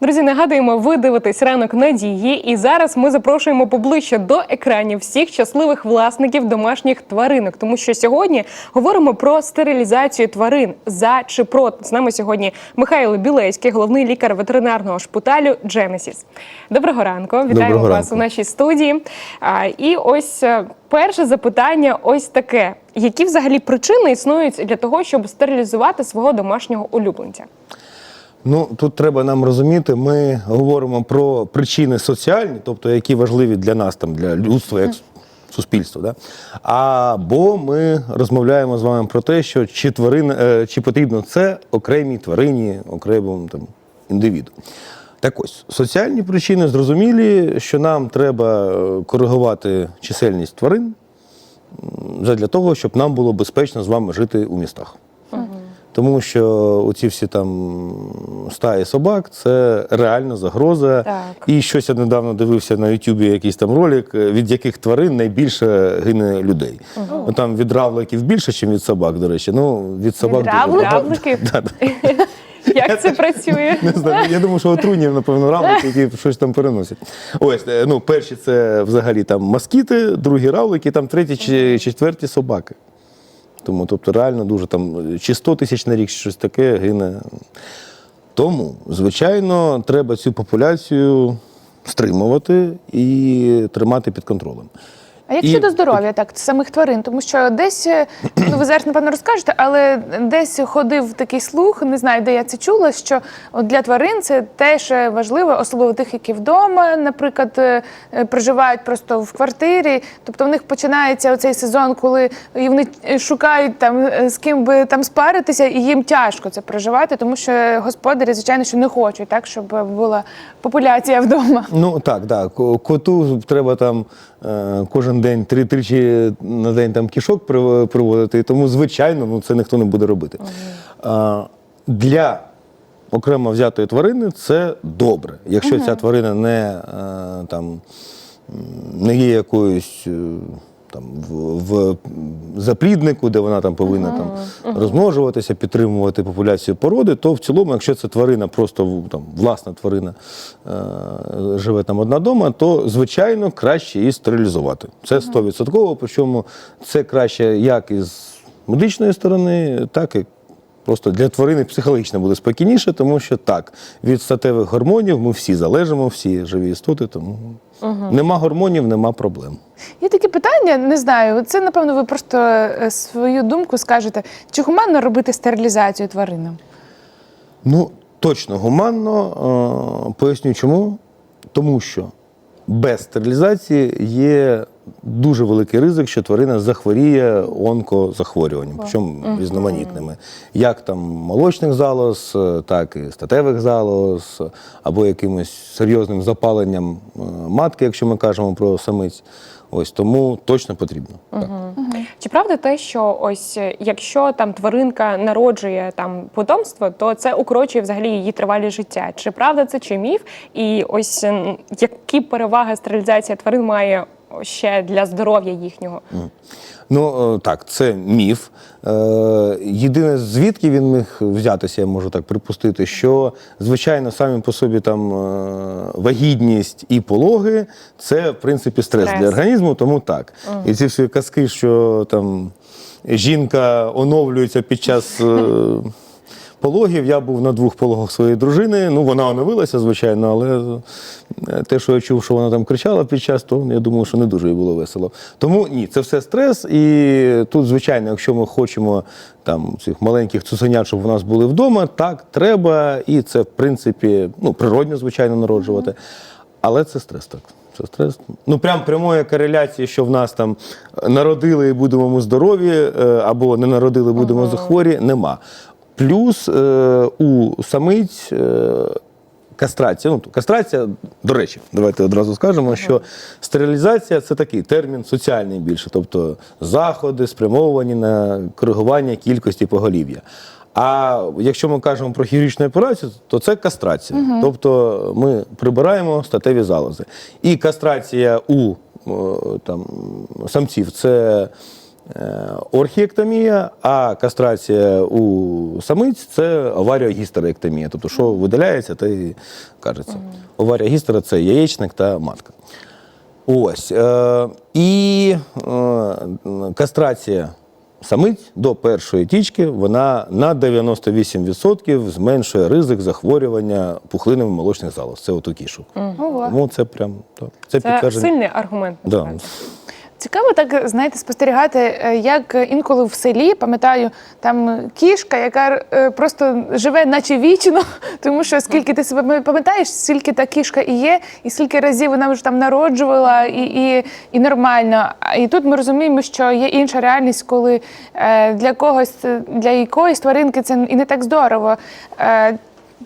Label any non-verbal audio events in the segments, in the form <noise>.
Друзі, нагадуємо, ви дивитесь ранок надії, і зараз ми запрошуємо поближче до екранів всіх щасливих власників домашніх тваринок, тому що сьогодні говоримо про стерилізацію тварин за чи проти. З нами сьогодні Михайло Білецький, головний лікар ветеринарного шпиталю Дженесіс. Доброго ранку, вітаємо Доброго вас ранку. у нашій студії. А, і ось е, перше запитання: ось таке: які взагалі причини існують для того, щоб стерилізувати свого домашнього улюбленця? Ну тут треба нам розуміти, ми говоримо про причини соціальні, тобто які важливі для нас, там для людства як суспільства. Да? Або ми розмовляємо з вами про те, що чи тварин, е, чи потрібно це окремій тварині, окремому там індивіду. Так ось, соціальні причини зрозумілі, що нам треба е, коригувати чисельність тварин для того, щоб нам було безпечно з вами жити у містах. Тому що оці всі там стаї собак це реальна загроза. Так. І щось я недавно дивився на Ютубі якийсь там ролик, е, від яких тварин найбільше гине людей. Ну, Там від равликів більше, ніж від собак, до речі. Ну, від собак дуже Равликів? <laughs> <laughs> Да, да. Як це працює? Не знаю, я думаю, що отруйні, напевно, равлики, які щось там переносять. Ось, е, ну, перші це взагалі там москіти, другі равлики, там треті чи четверті собаки. Тому, тобто, реально дуже там чи 100 тисяч на рік, чи щось таке гине. Тому, звичайно, треба цю популяцію стримувати і тримати під контролем. А як І- щодо здоров'я, так самих тварин, тому що десь е, ну ви зараз напевно розкажете, але десь ходив такий слух, не знаю, де я це чула. Що от для тварин це теж е, важливо, особливо тих, які вдома, наприклад, е, е, проживають просто в квартирі. Тобто в них починається оцей сезон, коли і вони е, шукають там е, з ким би там спаритися, і їм тяжко це проживати, тому що господарі, звичайно, що не хочуть так, щоб була популяція вдома. Ну так, так. Ко- Коту треба там кожен день три тричі на день там кішок прив- приводити, тому, звичайно, ну це ніхто не буде робити. Ага. для окремо взятої тварини це добре. Якщо ця тварина не е, там не є якоюсь. Там в, в запліднику, де вона там повинна там розмножуватися, підтримувати популяцію породи, то в цілому, якщо це тварина, просто там власна тварина е, живе там одна дома, то звичайно краще її стерилізувати. Це 100%. Причому це краще як із медичної сторони, так і Просто для тварини психологічно буде спокійніше, тому що так, від статевих гормонів ми всі залежимо, всі живі істоти, тому нема гормонів, нема проблем. Є таке питання, не знаю. Це напевно ви просто е, свою думку скажете. Чи гуманно робити стерилізацію тваринам? Ну, точно гуманно. Е, поясню чому. Тому що без стерилізації є дуже великий ризик, що тварина захворіє онкозахворюванням, причому різноманітними. Як там молочних залоз, е, так і статевих залоз, або якимось серйозним запаленням е, матки, якщо ми кажемо про самиць. Ось тому точно потрібно. Так. Чи правда те, що ось е, якщо там тваринка народжує там потомство, то це укорочує взагалі її тривалість життя? Чи правда це чи міф? І ось які переваги стерилізація тварин має ще для здоров'я їхнього? Ну е, так, це міф. Е, Єдине, звідки він міг взятися, я можу так припустити, що звичайно самі по собі там е, вагітність і пологи це в принципі стрес, Стрес. для організму, тому так. І ці всі казки, що там жінка оновлюється під час. <laughs> е, Пологів я був на двох пологах своєї дружини. Ну, вона оновилася, звичайно, але е, те, що я чув, що вона там кричала під час, то я думаю, що не дуже їй було весело. Тому ні, це все стрес. І тут, звичайно, якщо ми хочемо там цих маленьких цуценят, щоб у нас були вдома, так треба, і це в принципі ну, природньо, звичайно, народжувати. Але це стрес так. Це стрес. Ну прям прямої кореляції, що в нас там народили і будемо ми здорові, е, або не народили, будемо захворі, нема. Плюс е, у самиць е, кастрація. Ну, кастрація, до речі, давайте одразу скажемо, що стерилізація це такий термін соціальний більше, тобто заходи спрямовані на коригування кількості поголів'я. А якщо ми кажемо про хірургічну операцію, то це кастрація. Тобто ми прибираємо статеві залози. І кастрація у о, там, самців це е, орхіектомія, а кастрація у самиць це оваріогістеректомія. Тобто, що видаляється, те і кажеться. Оваріогістера це яєчник та матка. Ось. Е, і е, кастрація самиць до першої тічки вона на 98% зменшує ризик захворювання пухлинами молочних залоз. Це от у кішок. Тому це прям так. Це, Це підтвердження. сильний аргумент. Да. Цікаво так, знаєте, спостерігати, е, як інколи в селі, пам'ятаю, там кішка, яка е, просто живе наче вічно, <laughs> тому що скільки ти себе пам'ятаєш, скільки та кішка і є, і скільки разів вона вже там народжувала, і, і, і нормально. І тут ми розуміємо, що є інша реальність, коли е, для когось, для якоїсь тваринки це і не так здорово.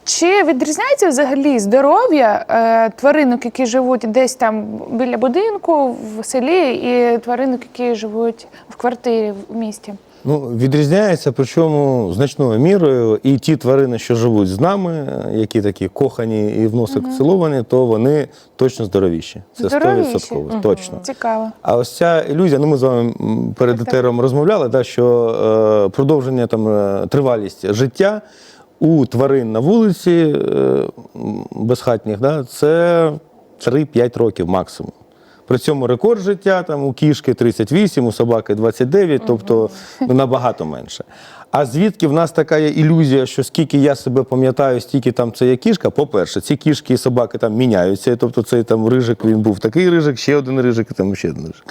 Чи відрізняється взагалі здоров'я е, тваринок, які живуть десь там біля будинку, в селі, і тваринок, які живуть в квартирі в місті? Ну, відрізняється, причому значною мірою. І ті тварини, що живуть з нами, які такі кохані і в носик ціловані, то вони точно здоровіші. Це Здоровіші? 100%. Точно. Цікаво. А ось ця ілюзія, ну ми з вами перед етером розмовляли, да, що е, продовження там е, тривалість життя у тварин на вулиці е, безхатніх, да, це 3-5 років максимум. При цьому рекорд життя там у кішки 38, у собаки 29, тобто ну, набагато менше. А звідки в нас така є ілюзія, що скільки я себе пам'ятаю, стільки там це є кішка. По-перше, ці кішки і собаки там міняються. Тобто цей там рижик він був такий рижик, ще один рижик, і там ще один рижик.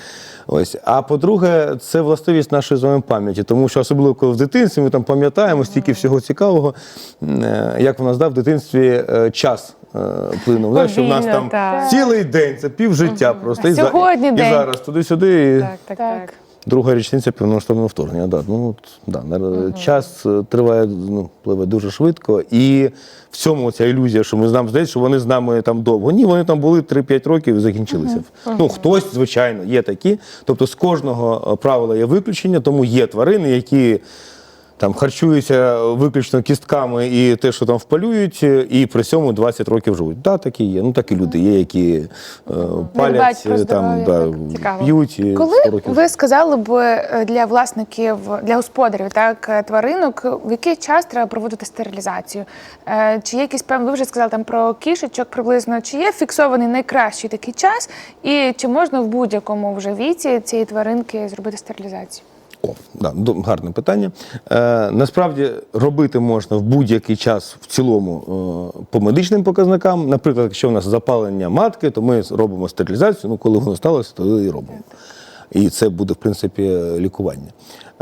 Ось. А по-друге, це властивість нашої з вами пам'яті, тому що особливо коли в дитинстві ми там пам'ятаємо стільки всього цікавого, е, як в нас да, в дитинстві е, час е, плинув. да, що в нас там так. цілий день, це пів життя просто. І, за- Сьогодні і день. зараз туди-сюди. і Так, так, так. Так. Друга річниця повномасштабного вторгнення. Да. Ну, от, да, угу. Час е, триває, ну, пливе дуже швидко. І в цьому ця ілюзія, що ми з нами здається, що вони з нами там довго. Ні, вони там були 3-5 років і закінчилися. Ну, хтось, звичайно, є такі. Тобто з кожного е, правила є виключення, тому є тварини, які. Там харчуються виключно кістками і те, що там впалюють, і при цьому 20 років живуть. Так, такі є. Ну так і люди є, які е, палять, е, там, да, Цікаво. п'ють. і 100 Коли років ви сказали б е, для власників, для господарів так е, тваринок, в який час треба проводити стерилізацію? Е, Чи є якийсь певний, ви вже сказали там про кішечок приблизно, чи є фіксований найкращий такий час, і чи можна в будь-якому вже віці цієї тваринки зробити стерилізацію? О, да, гарне питання. Е, насправді робити можна в будь-який час в цілому е, по медичним показникам. Наприклад, якщо у нас запалення матки, то ми робимо стерилізацію. Ну, коли воно сталося, то і робимо. І це буде, в принципі, лікування.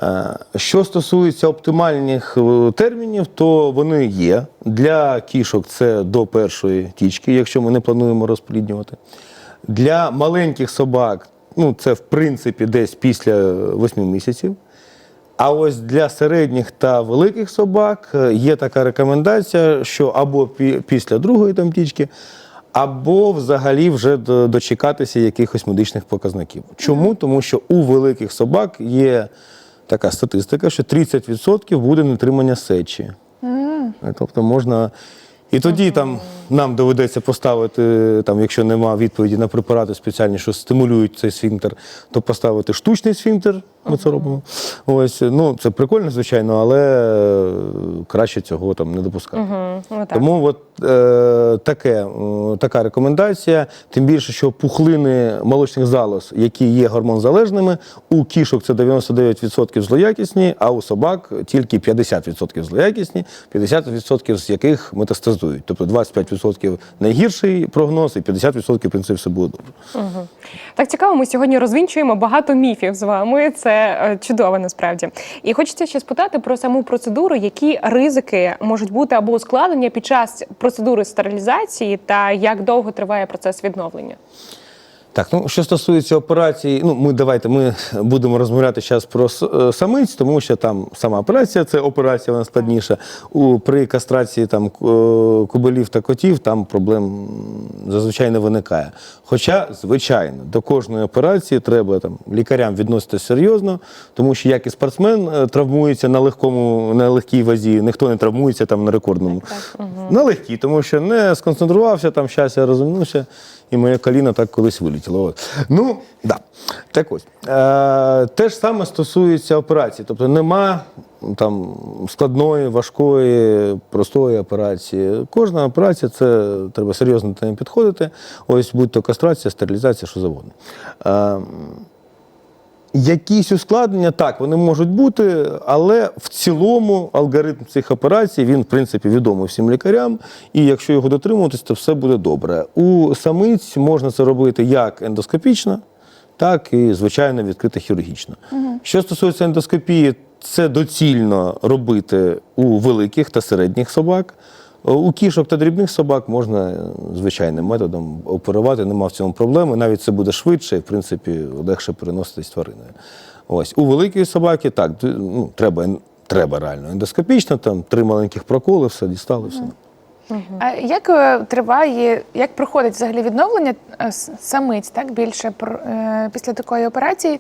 Е, Що стосується оптимальних е, термінів, то вони є. Для кішок це до першої тічки, якщо ми не плануємо розпліднювати. Для маленьких собак, ну це в принципі десь після 8 місяців. А ось для середніх та великих собак е, є така рекомендація, що або після другої там тічки, або взагалі вже дочекатися якихось медичних показників. Чому? Тому що у великих собак є така статистика, що 30% буде нетримання сечі. Тобто можна. І тоді там нам доведеться поставити, там, якщо нема відповіді на препарати спеціальні, що стимулюють цей сфінктер, то поставити штучний сфінктер. Ми це робимо. Ось, ну, це прикольно, звичайно, але е, краще цього там не допускати. Мгм, ну, так. Тому от, е, таке, е, така рекомендація. Тим більше, що пухлини молочних залоз, які є гормонзалежними, у кішок це 99% злоякісні, а у собак тільки 50% злоякісні, 50% з яких метастазують. Тобто 25% найгірший прогноз, і 50% в принципі все буде добре. Так цікаво, ми сьогодні розвінчуємо багато міфів з вами. Це е, чудово насправді. І хочеться ще спитати про саму процедуру, які ризики можуть бути або ускладнення під час процедури стерилізації, та як довго триває процес відновлення. Так, ну що стосується операції, ну ми давайте ми будемо розмовляти зараз про е, самиць, тому що там сама операція це операція, вона складніша. У при кастрації там е, кобилів та котів там проблем зазвичай не виникає. Хоча, звичайно, до кожної операції треба там лікарям відноситися серйозно, тому що як і спортсмен е, травмується на легкому, на легкій вазі, ніхто не травмується там на рекордному. На легкій, тому що не сконцентрувався, там щас я розумнувся і моє коліно так колись вилетіло. От. Ну, да. Так ось. Е, те ж саме стосується операції. Тобто нема там складної, важкої, простої операції. Кожна операція це треба серйозно підходити. Ось будь-то кастрація, стерилізація, що завгодно. Е, Якісь ускладнення, так, вони можуть бути, але в цілому алгоритм цих операцій він, в принципі, відомий всім лікарям, і якщо його дотримуватись, то все буде добре. У самиць можна це робити як ендоскопічно, так і, звичайно, відкрито хірургічно. Що стосується ендоскопії, це доцільно робити у великих та середніх собак. У кішок та дрібних собак можна е, звичайним методом оперувати, нема в цьому проблеми. Навіть це буде швидше і, в принципі, легше переноситись твариною. Ось. У великої собаки так, ну, треба, треба реально ендоскопічно, там три маленьких проколи, все дістали, все. А як е, триває, як проходить взагалі відновлення е, самиць, так більше про- е, після такої операції?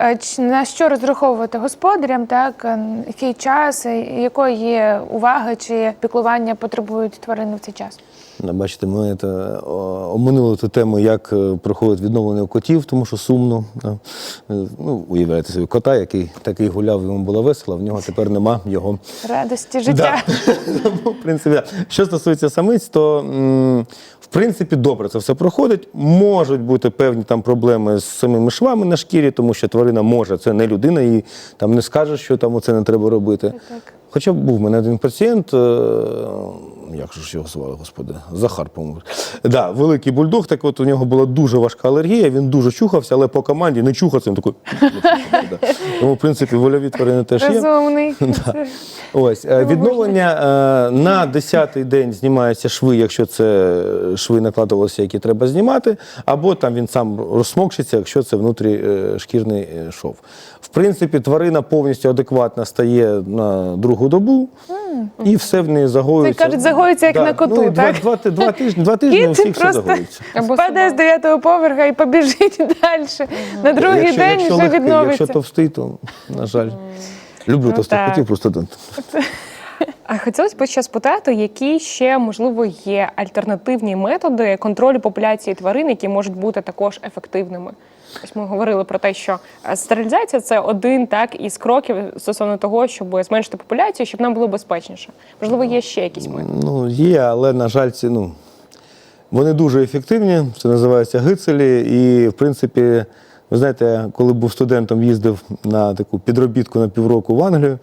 Е, На що розраховувати господарям, так е, який час, е, якої уваги чи піклування потребують тварини в цей час? Ну, Бачите, ми це, оминули ту тему, як е, проходить відновлення у котів, тому що сумно. Е, Ну, уявляєте собі кота, який такий гуляв, йому було весело, в нього тепер нема його Радості життя. Да. <laughs> В принципі, да. що стосується самиць, то в принципі добре це все проходить. Можуть бути певні там проблеми з самими швами на шкірі, тому що тварина може, це не людина, і там не скаже, що там оце не треба робити. Так. Хоча був у мене один пацієнт, е, як же ж його звали, господи, Захар, по-моєму. Да, великий бульдог, так от у нього була дуже важка алергія, він дуже чухався, але по команді не чухався, він такий. Да. Тому, в принципі, вольові тварини теж є. Розумний. <laughs> Да. Ось е, відновлення е, на 10-й день знімаються шви, якщо це шви накладувалися, які треба знімати, або там він сам розсмокчиться, якщо це внутрішкірний е, шов. В принципі, тварина повністю адекватна стає на другу добу, і все в неї загоюється. Це, кажуть, загоюється, як на коту, ну, і два, два, два <laughs> тижні, два тижні у всіх все загоюється. Або впаде з собака. дев'ятого поверха і побіжить <laughs> далі. На другий якщо, день якщо вже легкий, відновиться. Якщо товстий, то, на жаль. Люблю Ну, товстих так. котів, просто А хотілося б ще спитати, які ще можливо є альтернативні методи контролю популяції тварин, які можуть бути також ефективними. Ось ми говорили про те, що е, стерилізація це один так із кроків стосовно того, щоб зменшити популяцію, щоб нам було безпечніше. Можливо, є ще якісь методи. Ну, є, але, на жаль, ці, ну, вони дуже ефективні. Це називається гицелі. І, в принципі, ви знаєте, я коли був студентом, їздив на таку підробітку на півроку в Англію.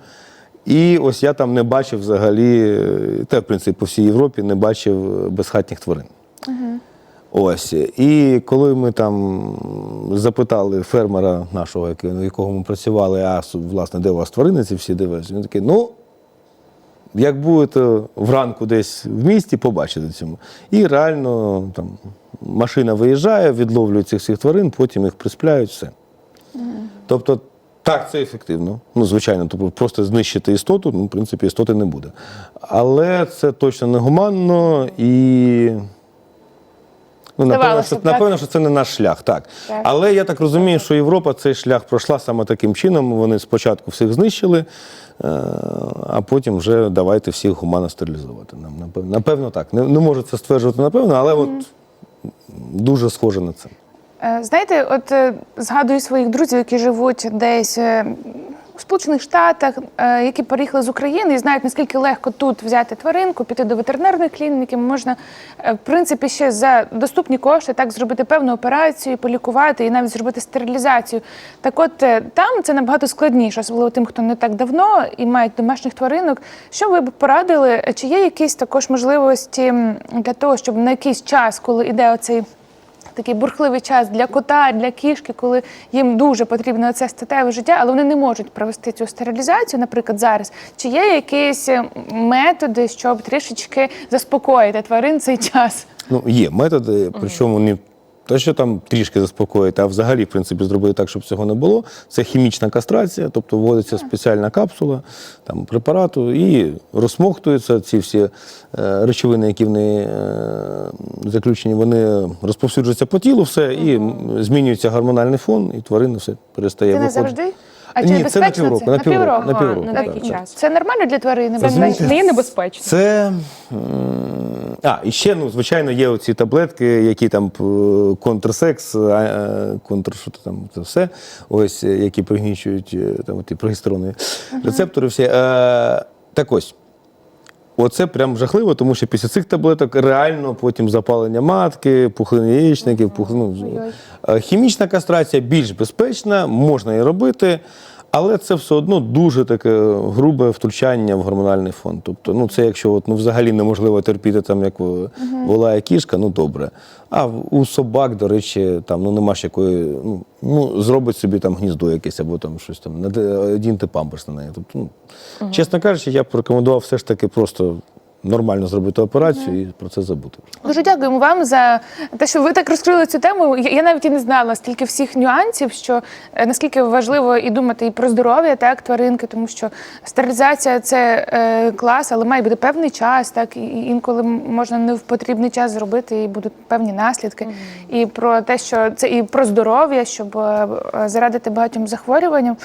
І ось я там не бачив взагалі, та в принципі по всій Європі не бачив безхатніх тварин. Ось. І коли ми там запитали фермера нашого, на якого ми працювали, а власне, де у вас тварини ці всі дивилися, він такий, ну. Як будете вранку десь в місті, побачите цьому. І реально там машина виїжджає, відловлює цих всіх тварин, потім їх приспляють, все. Тобто, так, це ефективно. Ну, звичайно, тобто просто знищити істоту, ну, в принципі, істоти не буде. Але це точно не гуманно і. Ну, напевно, що, так. напевно, що це не наш шлях, так. Так. Але я так розумію, що Європа цей шлях пройшла саме таким чином. Вони спочатку всіх знищили, е, а потім вже давайте всіх гуманно стерилізувати. Нам, Напевно, так. Не, не можу це стверджувати напевно, але от дуже схоже на це. Е, Знаєте, от е, згадую своїх друзів, які живуть десь у Сполучених Штатах, е, які переїхали з України і знають, наскільки легко тут взяти тваринку, піти до ветеринарної клініки. Можна, е, в принципі, ще за доступні кошти так зробити певну операцію, полікувати і навіть зробити стерилізацію. Так от е, там це набагато складніше, особливо тим, хто не так давно і мають домашніх тваринок. Що ви б порадили? Чи є якісь також можливості для того, щоб на якийсь час, коли іде оцей такий бурхливий час для кота, для кішки, коли їм дуже потрібно це статеве життя, але вони не можуть провести цю стерилізацію, наприклад, зараз. Чи є якісь методи, щоб трішечки заспокоїти тварин цей час? Ну, є методи, причому не те, що там трішки заспокоїти, а взагалі, в принципі, зробити так, щоб цього не було. Це хімічна кастрація, тобто вводиться спеціальна капсула там, препарату і розсмоктуються ці всі е, речовини, які в неї е, заключені, вони розповсюджуються по тілу, все, і змінюється гормональний фон, і тварина все перестає Це не виходити. завжди? А Ні, це на безпечно півроку, на півроку, на півроку, на так, такий так. час. Це нормально для тварини? Це Безпечно? не є небезпечно. Це м, А, і ще, ну, звичайно, є оці таблетки, які там п- контрсекс, а, е, контр, що то там, це все, ось, е, які пригнічують е, там, ті прогестеронові рецептори всі. Е, так ось. Оце прям жахливо, тому що після цих таблеток реально потім запалення матки, пухлини яєчників, пухлину. Е, Хімічна кастрація більш безпечна, можна її робити, але це все одно дуже таке грубе втручання в гормональний фон. Тобто, ну це якщо от, ну, взагалі неможливо терпіти, там, як волає кішка, ну добре. А у собак, до речі, там ну нема ж якої, ну, ну зробить собі там гніздо якесь або там щось там, одіньте памперс на неї. Тобто, ну, чесно кажучи, я б рекомендував все ж таки просто нормально зробити операцію і про це забути. Дуже дякуємо вам за те, що ви так розкрили цю тему. Я навіть і не знала стільки всіх нюансів, що е, наскільки важливо і думати і про здоров'я так тваринки, тому що стерилізація це е, клас, але має бути певний час, так і інколи можна не в потрібний час зробити, і будуть певні наслідки. І про те, що це і про здоров'я, щоб е, е, зарадити багатьом захворюванням.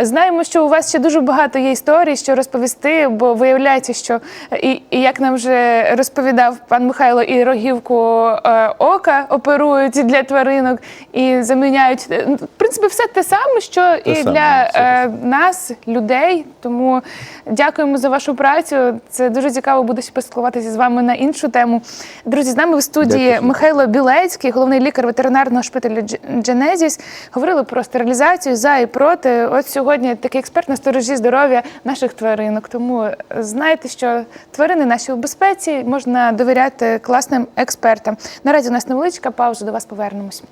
Знаємо, що у вас ще дуже багато є історій, що розповісти, бо виявляється, що і, і як нам вже розповідав пан Михайло, і рогівку е, ока оперують для тваринок і заміняють е, ну, в принципі все те саме, що і саме, для е, нас, людей. Тому дякуємо за вашу працю. Це дуже цікаво буде поспілкуватися з вами на іншу тему. Друзі, з нами в студії Дякую. Михайло Білецький, головний лікар ветеринарного шпиталю Дженезіс. Говорили про стерилізацію за і проти. От сьогодні такий експерт на сторожі здоров'я наших тваринок. Тому е, знайте, що тварини наші у безпеці можна довіряти класним експертам. Наразі у нас невеличка пауза. До вас повернемось.